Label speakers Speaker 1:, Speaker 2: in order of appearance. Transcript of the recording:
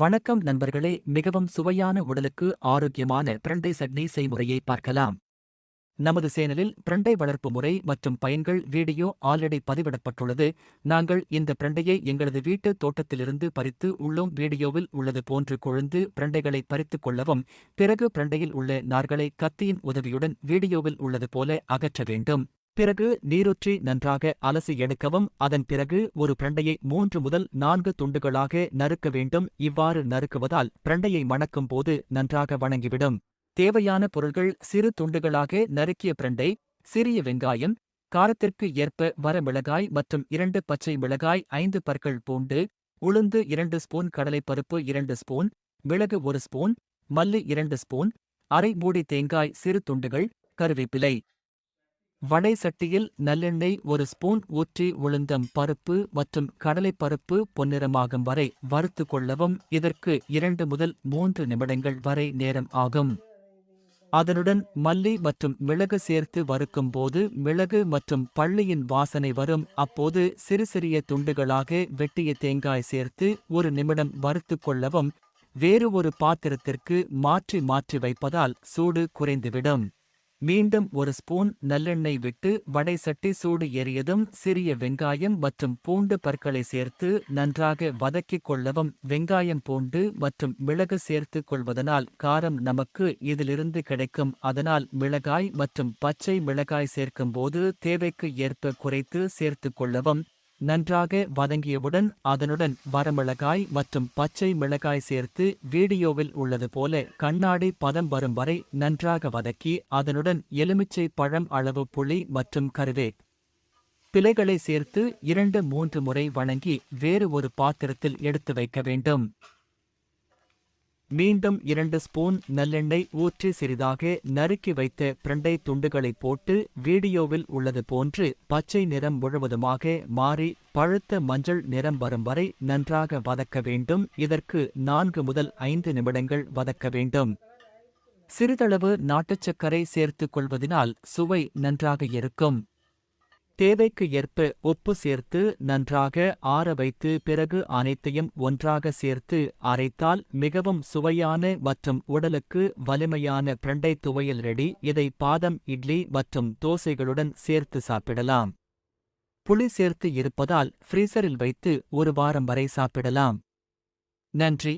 Speaker 1: வணக்கம் நண்பர்களே மிகவும் சுவையான உடலுக்கு ஆரோக்கியமான பிரண்டை சட்னி செய்முறையை பார்க்கலாம். நமது சேனலில் பிரண்டை வளர்ப்பு முறை மற்றும் பயன்கள் வீடியோ ஆல்ரெடி பதிவிடப்பட்டுள்ளது. நாங்கள் இந்த பிரண்டையை எங்களது வீட்டு தோட்டத்திலிருந்து பறித்து உள்ளோம். வீடியோவில் உள்ளது போன்று கொழுந்து பிரண்டைகளை பறித்துக் கொள்ளவும் பிறகு பிரண்டையில் உள்ள நார்களை கத்தியின் உதவியுடன் வீடியோவில் உள்ளது போல அகற்ற வேண்டும். பிறகு நீரூற்றி நன்றாக அலசி எடுக்கவும் அதன் பிறகு ஒரு பிரண்டையை மூன்று முதல் நான்கு துண்டுகளாக நறுக்க வேண்டும். இவ்வாறு நறுக்குவதால் பிரண்டையை மணக்கும் போது நன்றாக வணங்கிவிடும். தேவையான பொருள்கள் சிறு துண்டுகளாக நறுக்கிய பிரண்டை சிறிய வெங்காயம் காரத்திற்கு ஏற்ப வரமிளகாய் மற்றும் இரண்டு பச்சை மிளகாய் ஐந்து பற்கள் பூண்டு உளுந்து இரண்டு ஸ்பூன் கடலைப்பருப்பு இரண்டு ஸ்பூன் மிளகு ஒரு ஸ்பூன் மல்லி இரண்டு ஸ்பூன் அரை மூடி தேங்காய் சிறு துண்டுகள் கருவேப்பிலை. வடை சட்டியில் நல்லெண்ணெய் ஒரு ஸ்பூன் ஊற்றி உளுந்தம் பருப்பு மற்றும் கடலைப்பருப்பு பொன்னிறமாகும் வரை வறுத்து கொள்ளவும் இதற்கு இரண்டு முதல் மூன்று நிமிடங்கள் வரை நேரம் ஆகும். அதனுடன் மல்லி மற்றும் மிளகு சேர்த்து வறுக்கும் போது மிளகு மற்றும் பள்ளியின் வாசனை வரும். அப்போது சிறு சிறிய துண்டுகளாக வெட்டிய தேங்காய் சேர்த்து ஒரு நிமிடம் வறுத்து கொள்ளவும் வேறு ஒரு பாத்திரத்திற்கு மாற்றி மாற்றி வைப்பதால் சூடு குறைந்துவிடும். மீண்டும் ஒரு ஸ்பூன் நல்லெண்ணெய் விட்டு வடை சட்டி சூடு ஏறியதும் சிறிய வெங்காயம் மற்றும் பூண்டு பற்களை சேர்த்து நன்றாக வதக்கிக் கொள்ளவும் வெங்காயம் பூண்டு மற்றும் மிளகு சேர்த்து கொள்வதனால் காரம் நமக்கு இதிலிருந்து கிடைக்கும். அதனால் மிளகாய் மற்றும் பச்சை மிளகாய் சேர்க்கும்போது தேவைக்கு ஏற்ப குறைத்து சேர்த்து கொள்ளவும். நன்றாக வதங்கியவுடன் அதனுடன் வரமிளகாய் மற்றும் பச்சை மிளகாய் சேர்த்து வீடியோவில் உள்ளது போல கண்ணாடி பதம் வரும் வரை நன்றாக வதக்கி அதனுடன் எலுமிச்சை பழம் அளவு புளி மற்றும் கருவே பிழைகளை சேர்த்து இரண்டு மூன்று முறை வணங்கி வேறு ஒரு பாத்திரத்தில் எடுத்து வைக்க வேண்டும். மீண்டும் இரண்டு ஸ்பூன் நல்லெண்ணெய் ஊற்றி சிறிதாக நறுக்கி வைத்த பிரண்டை துண்டுகளை போட்டு வீடியோவில் உள்ளது போன்று பச்சை நிறம் முழுவதுமாக மாறி பழுத்த மஞ்சள் நிறம் வரும் வரை நன்றாக வதக்க வேண்டும். இதற்கு நான்கு முதல் ஐந்து நிமிடங்கள் வதக்க வேண்டும். சிறிதளவு நாட்டுச் சர்க்கரை சேர்த்துக் கொள்வதினால் சுவை நன்றாக இருக்கும். தேவைக்கு ஏற்ப உப்பு சேர்த்து நன்றாக ஆற வைத்து பிறகு அனைத்தையும் ஒன்றாக சேர்த்து அரைத்தால் மிகவும் சுவையான மற்றும் உடலுக்கு வலிமையான பிரண்டை துவையல் ரெடி. இதை பாதம் இட்லி மற்றும் தோசைகளுடன் சேர்த்து சாப்பிடலாம். புளி சேர்த்து இருப்பதால் ஃப்ரீசரில் வைத்து ஒரு வாரம் வரை சாப்பிடலாம். நன்றி.